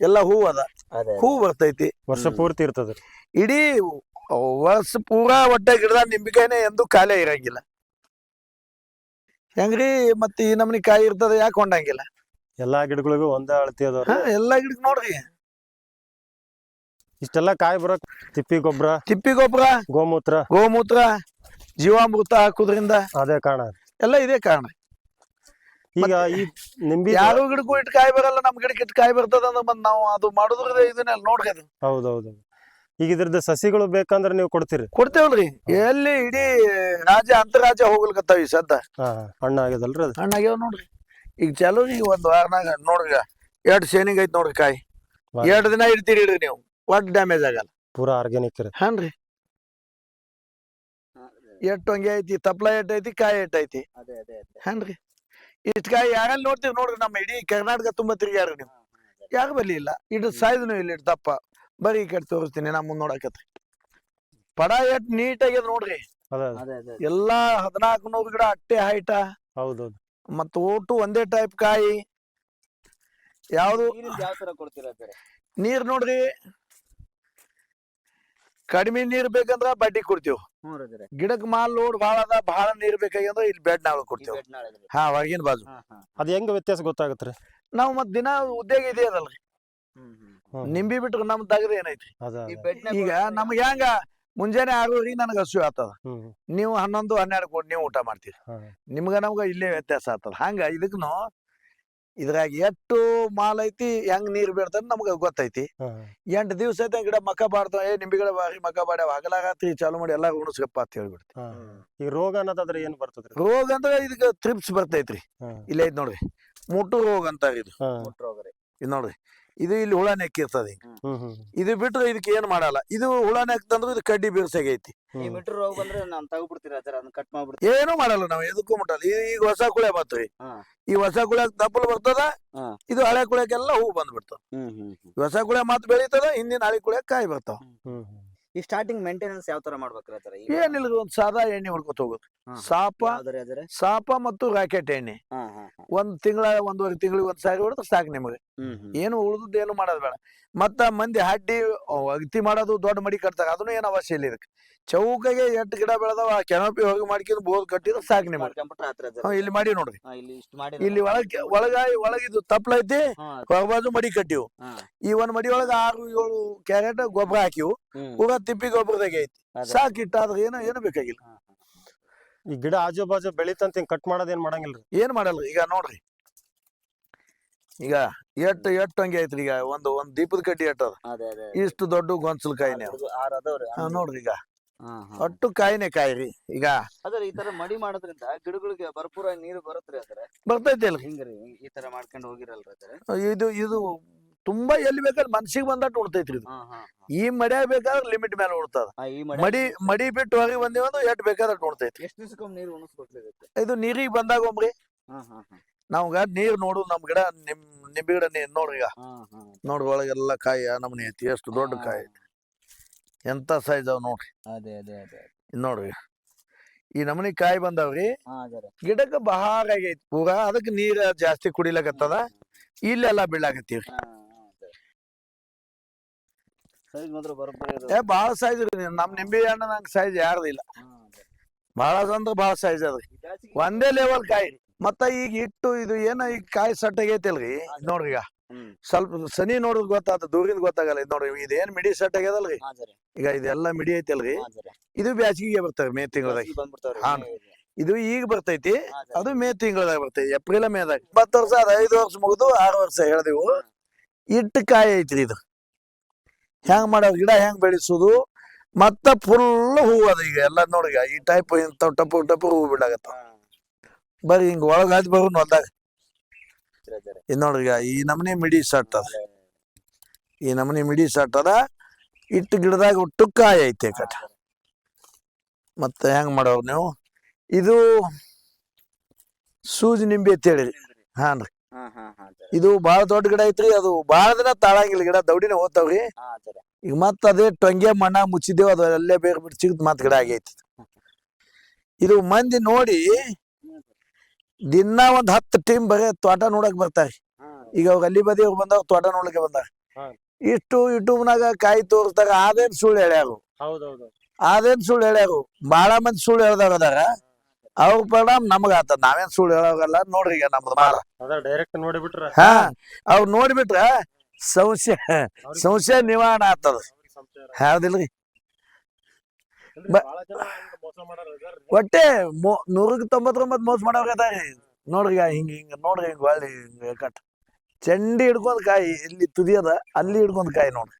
ಎಲ್ಲ ಹೂ ಅದ. ಅದೇ ಹೂ ಬರ್ತೈತಿ. ವರ್ಷ ಪೂರ್ತಿ ಇರ್ತದ. ಇಡೀ ವರ್ಷ ಪೂರಾ ಒಟ್ಟ ಗಿಡದ ನಿಂಬಿಕಾಯಿನೇ ಎಂದು ಖಾಲಿ ಇರಂಗಿಲ್ಲ. ಹೆಂಗ್ರಿ ಮತ್ತೆ ಈ ನಮ್ನಿ ಕಾಯಿ ಇರ್ತದ ಯಾಕೆ ಹೊಂಡಂಗಿಲ್ಲ? ಎಲ್ಲಾ ಗಿಡಗಳಿಗೂ ಒಂದೇ ಅಳತಿ ಅದ ಹಾ ಎಲ್ಲಾ ಗಿಡ ನೋಡ್ರಿ. ಇಷ್ಟೆಲ್ಲಾ ಕಾಯಿ ಬರಕ್ ತಿಪ್ಪಿ ಗೊಬ್ಬರ ತಿಪ್ಪಿ ಗೊಬ್ಬರ ಗೋಮೂತ್ರ. ಗೋಮೂತ್ರ ಜೀವಾಮೃತ ಹಾಕುದ್ರಿಂದ ಅದೇ ಕಾರಣ ಎಲ್ಲ ಇದೇ ಕಾರಣ. ಈಗ ಈ ನಿಂಬಿ ಯಾರು ಗಿಡಕ್ಕೂ ಇಟ್ಟು ಕಾಯಿ ಬರಲ್ಲ ನಮ್ ಗಿಡಕ್ಕೆ ಇಟ್ಟು ಕಾಯಿ ಬರ್ತದ ಅಂದ್ರೆ ಮತ್ ನಾವು ಅದು ಮಾಡುದ್ರ ಇದನ್ನೆಲ್ಲ ನೋಡ್ರಿ ಅದು. ಹೌದೌದು. ಈಗ ಇದ್ರದ್ದು ಸಸಿಗಳು ಬೇಕಂದ್ರೆ ನೀವು ಕೊಡ್ತೀರಿ? ಕೊಡ್ತೇವಲ್ರಿ. ಎಲ್ಲಿ ಇಡೀ ರಾಜ್ಯ ಅಂತರಾಜ್ಯ ಹೋಗ್ಲಿಕತ್ತಾವ ಈ ಸದ್ದ. ಹಣ್ಣ ಹಣ್ಣು ಆಗ್ಯದಲ್ರಿ ಅದು? ಹಣ್ಣಾಗ್ಯಾವ ನೋಡ್ರಿ. ಈಗ ಚಲೋ ಈಗ ಒಂದ್ ವಾರನಾಗ ನೋಡ್ರಿ ಎರಡು ಶೇನಿಂಗ್ ಐತ್ ನೋಡ್ರಿ ಕಾಯಿ. ಎರಡು ದಿನ ಇಡ್ತೀರಿ ಇಡ್ರಿ ನೀವು. ಒಟ್ ಡ್ಯಾಮೇಜ್ ಆಗಲ್ಲ. ಪೂರಾ ಆರ್ಗ್ಯಾನಿಕ್ ರೀ ಹನ್ರಿ. ಎಟ್ ಹಂಗೆ ಐತಿ ತಪ್ಲ ಎಟ್ ಐತಿ ಕಾಯಿ ಎಟ್ ಐತಿ. ಅದೇ ಅದೇ ಅದೇ. ಹನ್ರಿ. ಇಷ್ಟ್ ಕಾಯಿ ಯಾರಲ್ಲಿ ನೋಡ್ತೀವಿ ನೋಡ್ರಿ ನಮ್ಮ ಇಡೀ ಕರ್ನಾಟಕ ತುಂಬಾ ತಿರುಗ್ಯಾರ ನೀವು. ಯಾಕೆ ಬರ್ಲಿ ಇಲ್ಲ ಇಟ್ಟು ಸಾಯ್ದನು ಇಲ್ಲಿ ಇಟ್ಟು ದಪ್ಪ. ಬರೀ ಈ ಕಡೆ ತೋರಿಸ್ತೀನಿ ನಾ ಮುಂದ್ ನೋಡಕತ್ರಿ. ಪಡ ಎಟ್ ನೀಟ್ ಆಗ್ಯದ ನೋಡ್ರಿ. ಅದ ಅದೇ. ಅದೇ ಎಲ್ಲಾ ಹದಿನಾಲ್ಕು ನೂರು ಗಿಡ ಅಟ್ಟೆ ಹೈಟ ಹೌದೌದು. ಮತ್ತ ಊಟ ಒಂದೇ ಟೈಪ್ ಕಾಯಿ. ಯಾವ್ದು? ಯಾವ ತರ ಕೊಡ್ತೀರಾ ಸರ್ ನೀರ್ ನೋಡ್ರಿ. ಕಡಿಮೆ ನೀರ್ ಬೇಕಂದ್ರ ಬಡ್ಡಿ ಕೊಡ್ತೀವಿ. ಗಿಡಕ್ ಮಾಲ್ ಲೋಡ್ ಬಹಳ ಅದ ಬಹಳ ನೀರ್ ಬೇಕಾಗ್ಯಂದ್ರ ಇಲ್ಲಿ ಬೆಡ್ ನಾವ್ ಈ ಕೊಡ್ತೇವೆ. ನಾಳೆ ಹಾ ಹೊರಗಿನ ಬಾಜು. ಅದ್ ಹೆಂಗ್ ವ್ಯತ್ಯಾಸ ಗೊತ್ತಾಗತ್ರಿ? ನಾವ್ ಮತ್ ದಿನ ಉದ್ಯೋಗ ಇದೆ ಅದಲ್ರಿ. ನಿಂಬಿ ಬಿಟ್ರು ನಮ್ ತಗದ ಏನೈತಿ ಈ ಬೆಡ್ ಈಗ ನಮ್ಗೆ ಹೆಂಗ? ಮುಂಜಾನೆ ಆಗೋರಿ ನನಗೆ ಹಸು ಆತದ. ನೀವು ಹನ್ನೊಂದು ಹನ್ನೆರಡು ಕೊಟ್ಟು ನೀವು ಊಟ ಮಾಡ್ತೀರಿ. ನಿಮ್ಗ ನಮ್ಗ ಇಲ್ಲೇ ವ್ಯತ್ಯಾಸ ಆಗ್ತದ ಹಂಗ ಇದಕ್ನು ಇದ್ರಾಗ ಎಷ್ಟು ಮಾಲ್ ಐತಿ ಹೆಂಗ್ ನೀರ್ ಬೀಳ್ತಾನ ನಮ್ಗ ಗೊತ್ತೈತಿ. ಎಂಟ್ ದಿವ್ಸ ಐತೆ ಗಿಡ ಮಕ್ಕ ಬಾಡ್ತಾವ ಏ ನಿಂಬಿ ಗಿಡ ಬಾರಿ ಮಕ್ಕ ಬಾಡ್ಯಾವ ಹಗಲಾಗತ್ತಿ ಚಾಲು ಮಾಡಿ ಎಲ್ಲಾ ಉಣಸ್ಕಪ್ಪ ಅಂತ ಹೇಳ್ಬಿಡ್ತಿ ಈ ರೋಗ ಅನ್ನೋದಾದ್ರೆ ಏನ್ ಬರ್ತದ್ರಿ? ರೋಗ ಅಂದ್ರೆ ಇದಕ್ಕೆ ತ್ರಿಪ್ಸ್ ಬರ್ತೈತ್ರಿ. ಇಲ್ಲ ಇಲ್ಲೇ ಐತ್ ನೋಡ್ರಿ ಮುಟ್ಟು ರೋಗ ಅಂತ ಇದು. ಮುಟ್ಟು ರೋಗ ರೀ. ಇದು ನೋಡ್ರಿ ಇದು ಇಲ್ಲಿ ಹುಳ ನೆಕ್ಕಿರ್ತದ ಹಿಂಗ ಹ್ಮ್ ಹ್ಮ್ ಇದು ಬಿಟ್ರೆ ಇದಕ್ಕೆ ಏನ್ ಮಾಡಲ್ಲ. ಇದು ಹುಳ ನೆಕ್ತಂದ್ರೆ ಇದು ಕಡ್ಡಿ ಬೀರ್ಸಾಗೈತಿ. ಈ. ಮಿಟ್ರ್ ರೋಗ ಬಂದ್ರೆ ನಾನ್ ತಗೊಬಿಡ್ತೀರಾ ಸರ್ ಅದನ್ನ ಕಟ್ ಏನು ಮಾಡಲ್ಲ ನಾವು ಎದಕ್ಕೂ ಮುಟ್ಟಲ್ಲ. ಈ- ಈಗ ಹೊಸ ಕುಳೆ ಬರ್ತವೆ ಹಾ. ಈ ಹೊಸ ಕುಳ್ಯಾಕ್ ದಪ್ಪಲ್ ಬರ್ತದ ಹಾ. ಇದು ಹಳೆ ಕುಳ್ಯಾಕೆಲ್ಲ ಹೂ ಬಂದ್ಬಿಡ್ತಾವ. ಹ್ಮ್ ಹ್ಮ್ ಹ್ಮ್. ಈ ಹೊಸ ಕುಳೆ ಮತ್ ಬೆಳೀತದ ಹಿಂದಿನ ಹಳೆ ಕುಳೆ ಕಾಯಿ ಬರ್ತಾವ. ಹ್ಮ್ ಹ್ಮ್. ಈ ಸ್ಟಾರ್ಟಿಂಗ್ ಮೇಂಟೆನೆನ್ಸ್ ಯಾವ ತರ ಮಾಡ್ಬೇಕು ಸರ್ ಏನಿಲ್ಲ ಒಂದ್ ಸಾದಾ ಎಣ್ಣೆ ಹೊಡ್ಕೊತ ಹೋಗೋದು. ಹಾ. ಸಾಪ ಯಾವ್ದಾರ ಯಾವ್ದಾರ ಸಾಪ ಮತ್ತು ರಾಕೆಟ್ ಎಣ್ಣೆ. ಹಾ ಹಾ ಹಾ. ಒಂದ್ ತಿಂಗಳ ಒಂದೂವರೆ ತಿಂಗಳಿಗೆ ಒಂದ್ ಸಾರಿ ಹೊಡೆದ್ರೆ ಸಾಕು ನಿಮಗೆ. ಏನು ಉಳಿದದ್ದು ಏನು ಮಾಡೋದು ಬೇಡ. ಮತ್ತ ಮಂದಿ ಹಡ್ಡಿ ಅಗತಿ ಮಾಡೋದು ದೊಡ್ಡ ಮಡಿ ಕಟ್ತಾರೆ ಅದನ್ನು ಏನು ಅವಶ್ಯ ಇಲ್ಲ ಇದಕ್ಕೆ. ಚೌಕಗೆ ಎಂಟು ಗಿಡ ಬೆಳೆದವ ಕೆನಪಿ ಹೋಗಿ ಮಾಡ್ಕೊಂಡು ಬೋದ್ ಕಟ್ಟಿದ್ರೆ ಸಾಕಣೆ ಮಾಡಿ ಇಲ್ಲಿ ಮಾಡಿ ನೋಡ್ರಿ. ಇಲ್ಲಿ ಒಳಗೆ ಮಾಡಿ ಇಲ್ಲಿ ಒಳಗ್ ಒಳಗ ಒಳಗಿದು ತಪ್ಪಲ ಐತಿ ಹೊರಬಾಜು ಮಡಿ ಕಟ್ಟಿವು. ಈ ಒಂದ್ ಮಡಿ ಒಳಗ ಆರು ಏಳು ಕ್ಯಾರೆಟ್ ಗೊಬ್ಬರ ಹಾಕಿವು. ಪೂರಾ ತಿಪ್ಪಿ ಗೊಬ್ಬರದಾಗ ಐತಿ. ಸಾಕ್ ಇಟ್ಟಾದ್ರೆ ಏನು ಏನು ಬೇಕಾಗಿಲ್ಲ. ಈ ಗಿಡ ಆಜು ಬಾಜು ಬೆಳಿತಂತ ಹಿಂಗ್ ಕಟ್ ಮಾಡೋದ್ ಏನ್ ಮಾಡಂಗಿಲ್ರಿ? ಏನ್ ಮಾಡಲ್ಲ ಈಗ ನೋಡ್ರಿ. ಈಗ ಎಟ್ ಎಟ್ ಹಂಗೆ ಐತ್ರಿ ಈಗ ಒಂದು ಒಂದ್ ದೀಪದ ಕಡ್ಡಿ ಎಟ್ ಅದ? ಅದೇ ಅದೇ ಇಷ್ಟು ದೊಡ್ಡ ಗೊಂಚಲ್ ಕಾಯಿನೇ ಅವ. ಆರ್- ಅದಾವ್ರಿ ಹಾ, ನೋಡ್ರಿ ಈಗ. ಹಾ ಹಾ. ಒಟ್ಟು ರೀ ಈಗ. ಅದ್ರ ಈ ತರ ಮಡಿ ಮಾಡೋದ್ರಿಂದ ಗಿಡಗಳಿಗೆ ಭರ್ಪೂರ ನೀರು ಬರುತ್ತೆ ಅದ್ರ ಬರ್ತೈತಿ ಅಲ್ರಿ ಹಿಂಗ್ರಿ ಈ ತರ ಮಾಡ್ಕೊಂಡು ಹೋಗಿರಲ್ರಿ ಅದ್ರ ಇದು ಇದು ತುಂಬಾ ಎಲ್ಲಿ ಬೇಕಾದ್ರೆ ಮನ್ಸಿಗೆ ಬಂದಟ್ಟು ಉಡ್ತೈತ್ರಿ ಇದು. ಹಾ ಹಾ ಹಾ. ಈ ಮಡಿ ಬೇಕಾದ್ರೆ ಲಿಮಿಟ್ ಮೇಲೆ ಉಡ್ತದ ಆ, ಈ ಮಡಿ ಮಡಿ ಮಡಿ ಬಿಟ್ಟು ಹೋಗಿ ಬಂದಿವ ಎಟ್ ಬೇಕಾದ್ರೆ ಉಣ್ತೈತಿ ಎಷ್ಟು ದಿವಸಕ್ಕೊಮ್ಮೆ ನೀರು ಉಣಿಸ್ಬೇಕ್ರಿ ಇದು ನೀರಿಗೆ ಬಂದಾಗ ಒಮ್ರಿ ಹಾ ಹಾ ಹಾ. ನಾವ್ಗ ನೀರ್ ನೋಡು ನಮ್ ಗಿಡ ನಿಮ್ ನಿಂಬೆ ಗಿಡ ನೋಡ್ರಿ ಈಗ ನೋಡ್ರಿ ಒಳಗೆಲ್ಲ ಕಾಯಿ ನಮ್ನಿ ಐತಿ ಎಷ್ಟು ದೊಡ್ಡ ಕಾಯಿ ಕಾಯಿ. ಎಂತ ಸೈಜ್ ಅವ್ ನೋಡ್ರಿ. ಅದೇ ಅದೇ ಅದೇ ಇದ್ ನೋಡ್ರಿ. ಈ ನಮನಿ ಕಾಯಿ ಬಂದಾವ್ರಿ. ಗಿಡಕ್ಕೆ ಬಹಾರ ಆಗೈತಿ ಪೂರಾ ಅದಕ್ಕೆ ನೀರ ಜಾಸ್ತಿ ಕುಡಿಲಕತ್ತದ. ಇಲ್ಲೆಲ್ಲ ಬೀಳಾಕತ್ತೀವ್ರಿ. ಏ ಬಾಳ ಸೈಜ್ ರೀ ನಮ್ ನಿಂಬೆ ಹಣ್ಣು ನಂಗೆ ಸೈಜ್ ಯಾರ್ದಿಲ್ಲ ಇಲ್ಲ. ಬಹಳ ಬಾಳ ಅಂದ್ರೆ ಬಾಳ ಸೈಜ್ ಅದ್ರಿ ಒಂದೇ ಲೆವೆಲ್ ಕಾಯಿ. ಮತ್ತ ಈಗ ಇಟ್ಟು ಇದು ಏನ ಈಗ ಕಾಯಿ ಸಟ್ ಆಗೈತಿಲ್ರಿ? ಇದ್ ನೋಡ್ರಿ ಈಗ. ಸ್ವಲ್ಪ ಸನಿ ನೋಡುದ್ ಗೊತ್ತಾತ ದೂರಿಂದ ಗೊತ್ತಾಗಲ್ಲ. ಇದು ನೋಡ್ರಿ ಇದೇನ್ ಮಿಡಿ ಸೆಟ್ ಆಗ್ಯದಲ್ರಿ? ಈಗ ಇದೆಲ್ಲ ಮಿಡಿ ಐತಲ್ರಿ? ಇದು ಬ್ಯಾಸಿಗೆ ಬರ್ತವೆ ಮೇ ತಿಂಗಳದಾಗ. ಹಾ. ಇದು ಈಗ ಬರ್ತೈತಿ ಅದು ಮೇ ತಿಂಗಳದಾಗ ಬರ್ತೈತಿ ಏಪ್ರಿಲ್ ಮೇದಾಗ ಇಪ್ಪತ್ತು ವರ್ಷ ಅದ ಐದು ವರ್ಷ ಮುಗಿದು ಆರು ವರ್ಷ ಹೇಳ್ದೆವು. ಇಟ್ಟು ಕಾಯಿ ಐತ್ರಿ ಇದು. ಹೆಂಗ್ ಮಾಡೋ ಗಿಡ ಹೆಂಗ್ ಬೆಳೆಸುದು? ಮತ್ತ ಫುಲ್ ಹೂವು ಅದ ಈಗ ಎಲ್ಲ ನೋಡಿ ಈ ಟೈಪ್ ಇಂಥವ್ ಟಪ್ಪು ಟಪ್ಪು ಹೂವು ಬಿಡಾಕತ್ತ ಹಾ, ಬರೀ ಹಿಂಗ ಒಳಗ್ ಬರೋ ಹೊಲ್ದಾಗ. ಇದ್ ನೋಡ್ರಿ ಈಗ ಈ ನಮನಿ ಮಿಡಿ ಸಟ್ ಅದ. ಈ ನಮನಿ ಮಿಡಿ ಸಟ್ ಅದ. ಇಟ್ಟು ಗಿಡದಾಗ ಒಟ್ಟು ಕಾಯಿ ಐತೆ ಕಟ ಮತ್ತೆ ಹೆಂಗ್ ಮಾಡೋರು ನೀವು? ಇದು ಸೂಜಿ ನಿಂಬೆ ಅಂತ ಹೇಳಿರಿ. ಹಾನ್ರಿ ಇದು ಬಾಳ ದೊಡ್ಡ ಗಿಡ ಐತ್ರಿ. ಅದು ಬಾಳ ದಿನ ತಾಳಂಗಿಲ್ಲ ಗಿಡ ದೌಡಿನ ಹೋಗ್ತಾವ್ರಿ. ಈಗ ಮತ್ತ ಅದೇ ಟೊಂಗೆ ಮಣ್ಣ ಮುಚ್ಚಿದೇವ್ ಅದು ಅಲ್ಲೇ ಬೇರೆ ಬಿಟ್ಟು ಸಿಗದ್ ಮತ್ ಗಿಡ ಆಗೈತಿ. ಇದು ಮಂದಿ ನೋಡಿ ದಿನ ಒಂದ್ ಹತ್ತು ಟೀಮ್ ಬರೀ ತೋಟ ನೋಡಕ್ ಬರ್ತಾರೆ. ಈಗ ಅವ್ರು ಅಲ್ಲಿ ಬದಿ ಬಂದವ್ರು ತೋಟ ನೋಡಕ್ಕೆ ಬಂದಾರ. ಇಷ್ಟು ಇಷ್ಟು ಯೂಟ್ಯೂಬ್ನಾಗ ಕಾಯಿ ತೋರಿಸ್ತಾರ ಅದೇನ್ ಸುಳ್ಳು ಹೇಳ್ಯಾರು. ಅದೇನ್ ಸುಳ್ಳು ಹೇಳ್ಯಾರು. ಬಹಳ ಮಂದಿ ಸುಳ್ಳು ಹೇಳ್ದಾಗ ಅದಾರ. ಅವ್ರ ಪರಿಣಾಮ ನಮಗ ಆತ ನಾವೇನ್ ಸುಳ್ಳು ಹೇಳೋಗಲ್ಲ ನೋಡ್ರಿ ಈಗ ನಮ್ದು ಮಾಡ ಅದ ಡೈರೆಕ್ಟ್ ನೋಡಿಬಿಟ್ರ. ಹಾ. ಅವ್ರು ನೋಡ್ಬಿಟ್ರ ಸಂಶಯ ಸಂಶಯ ನಿವಾರಣ ಆಗ್ತದ ಹೇಳ್ದಿಲ್ರಿ. ಹೌದಿಲ್ರಿ? ಒಟ್ಟೆ ನೂರಕ್ಕೆ ತೊಂಬತ್ತೊಂಬತ್ತು ಮೋಸ ಮಾಡೋರ್ ಅದಾರಿ. ನೋಡ್ರಿ ಹಿಂಗ ಹಿಂಗ ನೋಡ್ರಿ ಹಿಂಗ ಹೊಳ್ಳಿ ಹಿಂಗ ಕಟ್ ಚಂಡಿ ಹಿಡ್ಕೊಂಡ್ ಕಾಯಿ ಇಲ್ಲಿ ತುದಿಯದ ಅಲ್ಲಿ ಹಿಡ್ಕೊಂಡ್ ಕಾಯಿ ನೋಡ್ರಿ.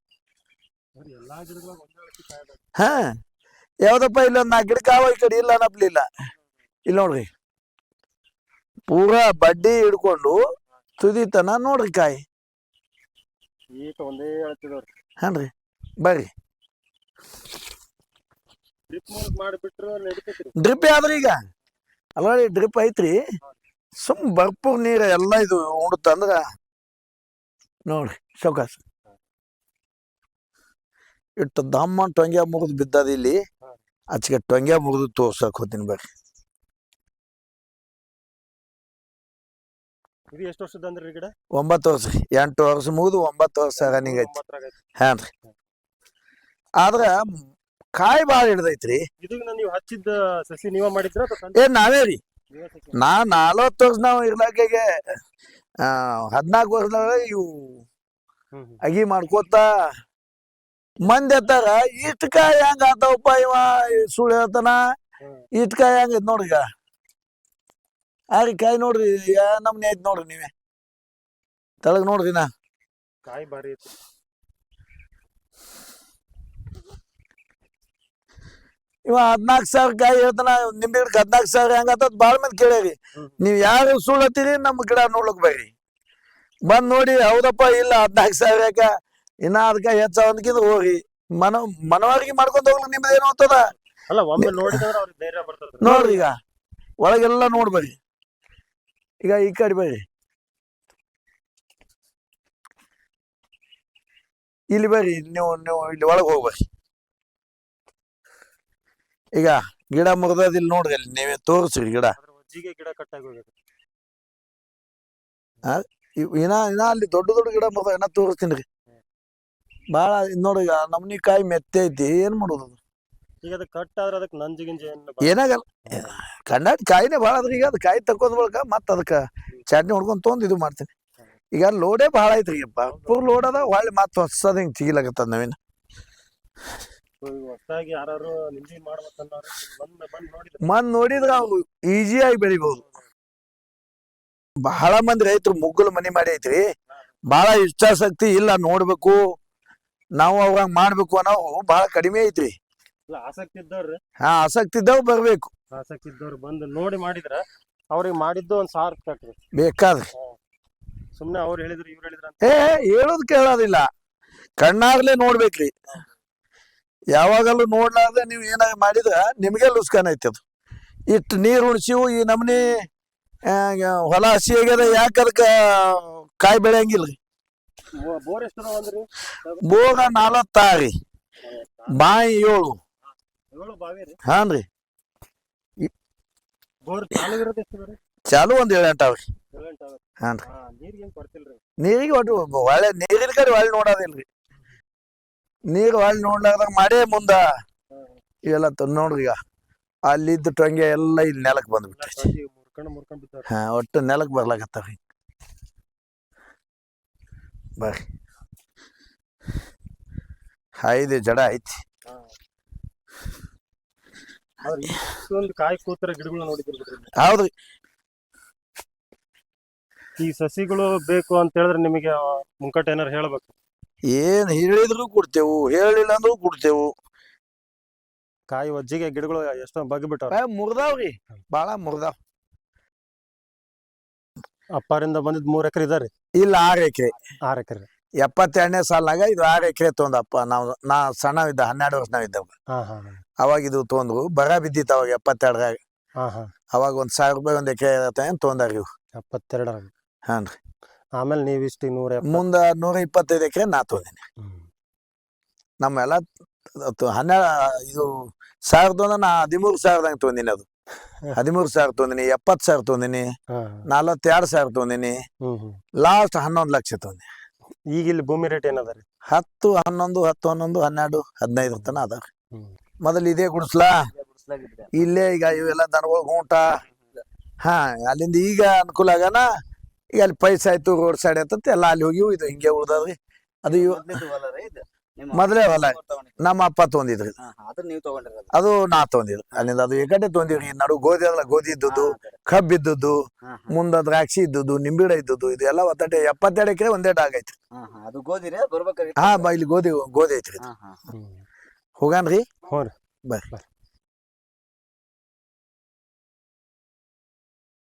ಹಾ ಯಾವ್ದಪ್ಪ ಇಲ್ಲೊಂದ್ ನಾಲ್ಕು ಗಿಡಕ್ಕೆ ಆವ ಈ ಕಡೆ ಇಲ್ಲ ಅನ್ನಪ್ಲಿಲ್ಲ ಇಲ್ಲಿ. ನೋಡ್ರಿ. ಪೂರಾ ಬಡ್ಡಿ ಹಿಡ್ಕೊಂಡು ತುದಿತನ ನೋಡ್ರಿ ಕಾಯಿ. ಹನ್ರಿ ಬರ್ರಿ. ಡ್ರಿಪ್ ಆದ್ರೆ ಯಾವ್ದ್ರಿ ಈಗ? ಅಲ್ಲ ಡ್ರಿಪ್ ಐತ್ರಿ. ಸುಮ್ ಬರ್ಪೂರ್ ನೀರ ಎಲ್ಲ ಇದು ಉಣುತ್ತಂದ್ರ ನೋಡ್ರಿ ಶೌಕಾಸ. ಇಟ್ಟು ದಮ್ಮ ಟೊಂಗ್ಯ ಮುಗಿದು ಬಿದ್ದದ ಇಲ್ಲಿ. ಆಚೆಗೆ ಟೊಂಗ್ಯ ಮುಗಿದು ತೋರ್ಸಕ್ ಹೋತೀನಿ ಬರ್ರಿ. ಇದು ಎಷ್ಟು ವರ್ಷದ ಅಂದ್ರಿ ಗಿಡ ಒಂಬತ್ತು ವರ್ಷ ಎಂಟು ವರ್ಷ ಮುಗಿದು ಒಂಬತ್ತು ವರ್ಷ ರನ್ನಿಂಗ್ ಐತಿ ಹ್ಯಾನ್ರಿ. ಹಾನ್ರಿ ಆದ್ರ ಕಾಯಿ ಬಾಳ ಹಿಡ್ದೈತ್ರಿ. ಇದನ್ನ ನೀವು ಹಚ್ಚಿದ್ದ ಸಸಿ ನೀವ ಮಾಡಿದ್ರ ಏ ನಾವೇ ರೀ? ನಾ ನಲ್ವತ್ತು ವರ್ಷ ನಾವು ಇರ್ಲಾಕೆಗೆ ಹದಿನಾಲ್ಕು ವರ್ಷದಾಗ ಇವು. ಅಗಿ ಮಾಡ್ಕೋತ ಮಂದಿ ಎತ್ತಾರ ಇಷ್ಟ ಕಾಯಿ ಹೆಂಗ ಆತಾವಪ್ಪ ಇವ ಸುಳ್ಳು ಹೇಳ್ತಾನ? ಇಷ್ಟ ಕಾಯಿ ಹೆಂಗ ಐತ್ ನೋಡ್ರಿ ಈಗ. ಆರಿ ಕಾಯಿ ನೋಡ್ರಿ ನಮ್ನಿ ಐತ್ ನೋಡ್ರಿ ನೀವೇ. ತಳಗ್ ನೋಡ್ರಿ ನಾ. ಕಾಯಿ ಬಾರಿ ಐತಿ ಇವ ಹದ್ನಾಲ್ಕು ಸಾವಿರ ಕಾಯಿ ಹೇಳ್ತಾನ ನಿಮ್ ಗಿಡಕ್ಕೆ ಹದ್ನಾಲ್ಕು ಸಾವಿರ ಹೆಂಗತ್ತ ಬಾಳ ಮಂದಿ ಕೇಳ್ಯಾರಿ. ನೀವ್ ಯಾರು ಸುಳ್ಳತ್ತೀರಿ ನಮ್ಮ ಗಿಡ ನೋಡ್ಲಕ್ ಬರ್ರಿ ಬಂದ್ ನೋಡಿ ಹೌದಪ್ಪ ಇಲ್ಲ ಹದ್ನಾಲ್ಕು ಸಾವಿರ ಯಾಕ? ಇನ್ನ ಅದಕ್ಕ ಹೆಚ್ಚ ಒಂದ್ಕಿದ್ ಹೋಗಿ ಮನ ಮನವರಿಕೆ ಮಾಡ್ಕೊಂತ ಹೋಗ್ಲಿ ನಿಮ್ದು ಏನು ಅಂತದ ಅಲ್ಲ ಒಮ್ಮೆ ನೋಡಿದ್ರೆ ಅವ್ರಿಗೆ ಧೈರ್ಯ ಬರ್ತದ. ನೋಡ್ರಿ ಈಗ. ಒಳಗೆಲ್ಲ ನೋಡ್ಬೇಡಿ ಈಗ ಈ ಕಡೆ ಬರ್ರಿ ಇಲ್ಲಿ ಬರ್ರಿ ನೀವು ನೀವು ಇಲ್ಲಿ ಒಳಗೆ ಹೋಗ್ಬರ್ರಿ ಈಗ ಗಿಡ ಮುಗ್ದದ ಇಲ್ಲಿ ನೋಡ್ರಿ ಅಲ್ಲಿ ನೀವೇ ತೋರಿಸ್ರಿ ಗಿಡ. ಅದ್ರ ಒಜ್ಜಿಗೆ ಗಿಡ ಕಟ್ಟಾಗಿ ಹೋಗೈತಿ ಇವ್ ಇನ್ನ ಇನ್ನ ಅಲ್ಲಿ ದೊಡ್ಡ ದೊಡ್ಡ ಗಿಡ ಮುಗ್ದ ಏನ ತೋರಿಸ್ತೀನಿ ರೀ. ಭಾಳ ನೋಡ್ರಿ ಈಗ ನಮ್ನಿ ಕಾಯಿ ಮೆತ್ತೆ ಐತಿ ಏನ್ ಮಾಡೋದು ಅದು? ಈಗ ಕಟ್ ಆದ್ರೆ ಅದಕ್ಕೆ ನಂಜು ಗಿಂಜಿ ಏನು ಏನಾಗಲ್ಲ. ಕಣ್ಣಾಡಿ ಕಾಯಿನೇ ಭಾಳ ಅದ್ರಿ ಈಗ ಅದ್ ಕಾಯಿ ತಕೊಂಡ್ ಬಳಕ ಮತ್ತೆ ಅದಕ್ಕೆ ಚಟ್ನಿ ಹೊಡ್ಕೊಂಡ್ ತೊಂದ್ ಇದು ಮಾಡ್ತೀನಿ. ಈಗ ಲೋಡೇ ಭಾಳ ಐತ್ರಿ ಈಗ ಪೂರ್ ಲೋಡ್ ಅದ ಹೊಳ್ಳಿ ಮತ್ತೆ ಹೊಸದ ಹಿಂಗ್ ತೆಗಿಲಾಗತ್ತದ ನಾವೇನು ಹೊಸದಾಗಿ ಯಾರು ನಿಂಬಿ ಮಾಡ್ಬೇಕನ್ನೋರು ಬಂದ್ ಬಂದ್ ನೋಡಿದ್ರೆ ನೋಡಿದ್ರ ಈಸಿಯಾಗಿ ಬೆಳಿಬಹುದು ಬಹಳ ಮಂದಿ ರೈತರು ಮುಗ್ಗಲು ಮನಿ ಮಾಡಿ ಐತ್ರಿ. ಬಹಳ ಇಚ್ಛಾಸಕ್ತಿ ಇಲ್ಲ ನೋಡ್ಬೇಕು. ನಾವು ಅವಾಗ ಮಾಡ್ಬೇಕು ಅನ್ನೋ ಬಹಳ ಕಡಿಮೆ ಐತ್ರಿ. ಇಲ್ಲ ಆಸಕ್ತಿ ಇದ್ದವ್ರು. ಹಾ ಆಸಕ್ತಿ ಇದ್ದವ್ ಬರ್ಬೇಕು. ಆಸಕ್ತಿ ಇದ್ದವ್ರು ಬಂದು ನೋಡಿ ಮಾಡಿದ್ರ ಅವ್ರಿಗೆ ಮಾಡಿದ್ದು ಒಂದ್ ಸಾವಿರ ರೂಪಾಯಿ ಆಗ್ತದೆ ಬೇಕಾದ್ರೆ ಸುಮ್ನೆ ಅವ್ರು ಹೇಳಿದ್ರು ಇವ್ರು ಹೇಳಿದ್ರು ಅಂತ. ಏ ಹೇಳೋದ್ ಕೇಳೋದಿಲ್ಲ. ಕಣ್ಣಾಗ್ಲೆ ನೋಡ್ಬೇಕ್ರಿ. ಯಾವಾಗಲೂ ನೋಡ್ಲಾರ್ದೆ ನೀವು ಏನಾಗ ಮಾಡಿದ್ರೆ ನಿಮಗೆ ಲುಸ್ಕಾನ್ ಐತಿ ಅದು ಇಟ್ಟು ನೀರು ಉಣಿಸಿವು ಈ ನಮ್ನಿ ಹೊಲ ಹಸಿ ಆಗ್ಯದ ಯಾಕೆ ಅದಕ್ಕೆ ಕಾಯಿ ಬೆಳೆಯಂಗಿಲ್ಲ? ರೀ ಬೋಗ ನಲವತ್ತಾರಿ ಬಾಯಿ ಏಳು. ಹಾನ್ರಿ. ಚಾಲು ಒಂದ್ ಏಳು ಎಂಟಾವ್ರಿ ಏಳು ಹಾನ್ರಿ. ನೀರಿಗೆ ಒಟ್ಟು ಒಳ್ಳೆ ನೀರಿನ ಕಡೆ ಒಳ್ಳೆ ನೋಡೋದಿಲ್ರಿ. ನೀರು ಅಲ್ಲಿ ನೋಡ್ಲಾರ್ದಾಗ ಮಾಡೇ ಮುಂದ. ಇವೆಲ್ಲ ನೋಡ್ರಿ ಈಗ. ಅಲ್ಲಿದ್ದ ಟೊಂಗೆ ಎಲ್ಲ ಇಲ್ಲಿ ನೆಲಕ್ಕೆ ಬಂದ್ಬಿಟ್ಟೈತಿ ಹಾ ಒಟ್ಟು ನೆಲಕ್ಕೆ ಬರ್ಲಾಕತ್ತಾವ ಬರ್ರಿ. ಐದು ಜಡ ಐತಿ. ಕಾಯಿ ಕೂತರ ಗಿಡಗಳು ನೋಡಿದ್ರು ಹೌದ್ರಿ. ಈ ಸಸಿಗಳು ಬೇಕು ಅಂತ ಹೇಳಿದ್ರೆ ನಿಮಗೆ ಮುಂಕಟ್ ಏನಾರು ಹೇಳ್ಬೇಕು? ಏನ್ ಹೇಳಿದ್ರು ಕೊಡ್ತೇವು ಹೇಳಿಲ್ಲ ಅಂದ್ರೂ ಕೊಡ್ತೇವು. ಕಾಯಿ ಒಜ್ಜಿಗೆ ಗಿಡಗಳು ಎಷ್ಟೋ ಬಗ್ಗಿ ಬಿಟ್ಟಾವ ಏ, ಮುರ್ದಾವ್ರಿ ಬಾಳ ಮುರ್ದಾವ್. ಅಪ್ಪರಿಂದ ಬಂದಿದ್ ಮೂರ್ ಎಕರೆ ಇದಾರಿ ಇಲ್ಲ ಆರ್ ಎಕರೆ. ಆರ್ ಎಕರೆ. ಎಪ್ಪತ್ತೆರಡನೇ ಸಾಲಾಗ ಇದು ಆರ್ ಎಕರೆ ತೊಂದಪ್ಪ. ನಾವು ನಾ ಸಣ್ಣವಿದ್ದ ಹನ್ನೆರಡು ವರ್ಷ ನಾವಿದ್ದವ ಹಾ ಹಾ ಅವಾಗ ಇದು ತೊಂದ್ರು. ಬರ ಬಿದ್ದಿತ್ತು ಅವಾಗ ಎಪ್ಪತ್ತೆರಡರಾಗ. ಹಾ ಹಾ. ಅವಾಗ ಒಂದ್ ಸಾವಿರ ರೂಪಾಯಿ ಒಂದ್ ಎಕರೆ ಇರತ್ತೆ ತೊಂದಾರ ಇವು. ಎಪ್ಪತ್ತೆರಡರ ಹಾನ್ರಿ. ಆಮೇಲೆ ನೀವು ಇಷ್ಟು ನೂರ ಮುಂದ ನೂರ ಇಪ್ಪತ್ತೈದು ಎಕರೆ ನಾ ತೊಂದಿನಿ. ನಮ್ಮೆಲ್ಲ ಹನ್ನೆರಡು ಇದು ಸಾವಿರದ ಒಂದ ನಾ ಹದಿಮೂರು ಸಾವಿರದಂಗ ತೊಂದಿನಿ ಅದು. ಹದಿಮೂರು ಸಾವಿರ ತೊಂದಿನಿ ಎಪ್ಪತ್ತು ಸಾವಿರ ತೊಂದಿನಿ ನಲವತ್ತೆರಡು ಸಾವಿರ ತೊಂದಿನಿ ಲಾಸ್ಟ್ ಹನ್ನೊಂದು ಲಕ್ಷ ತೊಂದಿನಿ. ಈಗ ಇಲ್ಲಿ ಭೂಮಿ ರೇಟ್ ಏನದ ರೀ? ಹತ್ತು ಹನ್ನೊಂದು ಹತ್ತು ಹನ್ನೊಂದು ಹನ್ನೆರಡು ಹದಿನೈದು ತನ ಅದ ಮೊದಲು ಇದೇ ಗುಡಿಸ್ಲಾ? ಇಲ್ಲೇ ಈಗ ಇವೆಲ್ಲ ದನಗಳು ಗೂಟ. ಹಾ ಅಲ್ಲಿಂದ ಈಗ ಅನುಕೂಲ ಆಗನ? ಈಗ ಅಲ್ಲಿ ಪೈಸ ಆಯ್ತು ರೋಡ್ ಸೈಡ್ ಆಯ್ತಂತ ಎಲ್ಲ ಅಲ್ಲಿ ಹೋಗಿ ಇದು ಹಿಂಗೆ ಉಳ್ದವ್ರಿ ಅದು ಇವ್ ಇದು? ಮೊದಲೇ ಹೊಲ. ನಮ್ಮ ಅಪ್ಪ ತೊಂದಿದ್ರಿ ಅದು ನಾ ತೊಂದಿದ್ರು ಅಲ್ಲಿಂದ ಅದು ಏಕಡೆ ತೊಂದಿದ್ರಿ ನಡು ಗೋಧಿ ಅದಲ್ಲ ಗೋಧಿ ಇದ್ದದ್ದು ಕಬ್ಬು ಇದ್ದದ್ದು ಮುಂದ ದ್ರಾಕ್ಷಿ ಇದ್ದದ್ದು ನಿಂಬಿಡ ಇದ್ದದ್ದು ಇದೆಲ್ಲ ಒತ್ತಟೆ ಎಪ್ಪತ್ತೆರಡು ಎಕರೆ ಒಂದೇ ಡಾಗ್ ಐತ್ರಿ. ಹಾ, ಇಲ್ಲಿ ಗೋಧಿ ಗೋಧಿ ಐತ್ರಿ ಇದು. ಹೋಗಾನ್ರಿ ಬರ್ರಿ.